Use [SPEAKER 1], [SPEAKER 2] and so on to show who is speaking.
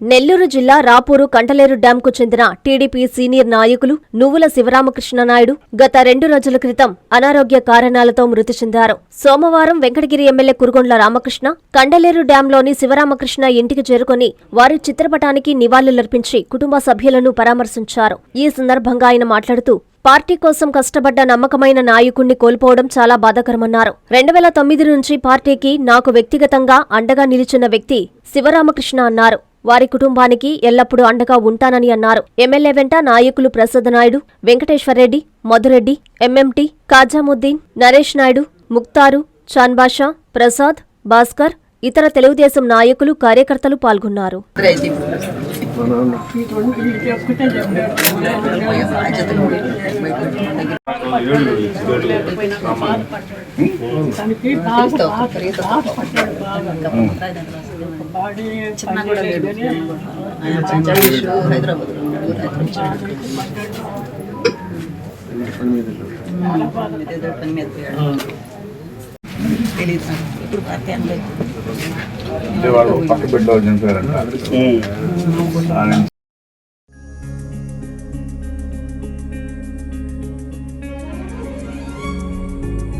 [SPEAKER 1] నెల్లూరు జిల్లా రాపూరు కంటలేరు డ్యాంకు చెందిన TDP senior నాయకులు నువ్వుల శివరామకృష్ణ నాయుడు గత రెండు రోజుల క్రితం అనారోగ్య కారణాలతో మృతి చెందారు. సోమవారం వెంకటగిరి ఎమ్మెల్యే కురుగొండ్ల రామకృష్ణ కండలేరు డ్యాంలోని శివరామకృష్ణ ఇంటికి చేరుకుని వారి చిత్రపటానికి నివాళులర్పించి కుటుంబ సభ్యులను పరామర్శించారు. ఈ సందర్భంగా ఆయన మాట్లాడుతూ పార్టీ కోసం కష్టపడ్డ నమ్మకమైన నాయకుణ్ణి కోల్పోవడం చాలా బాధాకరమన్నారు. రెండు వేల తొమ్మిది నుంచి పార్టీకి నాకు వ్యక్తిగతంగా అండగా నిలిచిన వ్యక్తి శివరామకృష్ణ అన్నారు. వారి కుటుంబానికి ఎల్లప్పుడూ అండగా ఉంటానని అన్నారు. ఎమ్మెల్యే వెంట నాయకులు Prasad Naidu Venkateswar Reddy Madhu Reddy M M T Khajamuddin Naresh Naidu Mukhtar Chand Basha Prasad Bhaskar ఇతర తెలుగుదేశం నాయకులు కార్యకర్తలు పాల్గొన్నారు.
[SPEAKER 2] పని మీద తెలియదు ఇప్పుడు పార్టీ అనలేదు
[SPEAKER 3] పక్క బిడ్డ చనిపోయారంట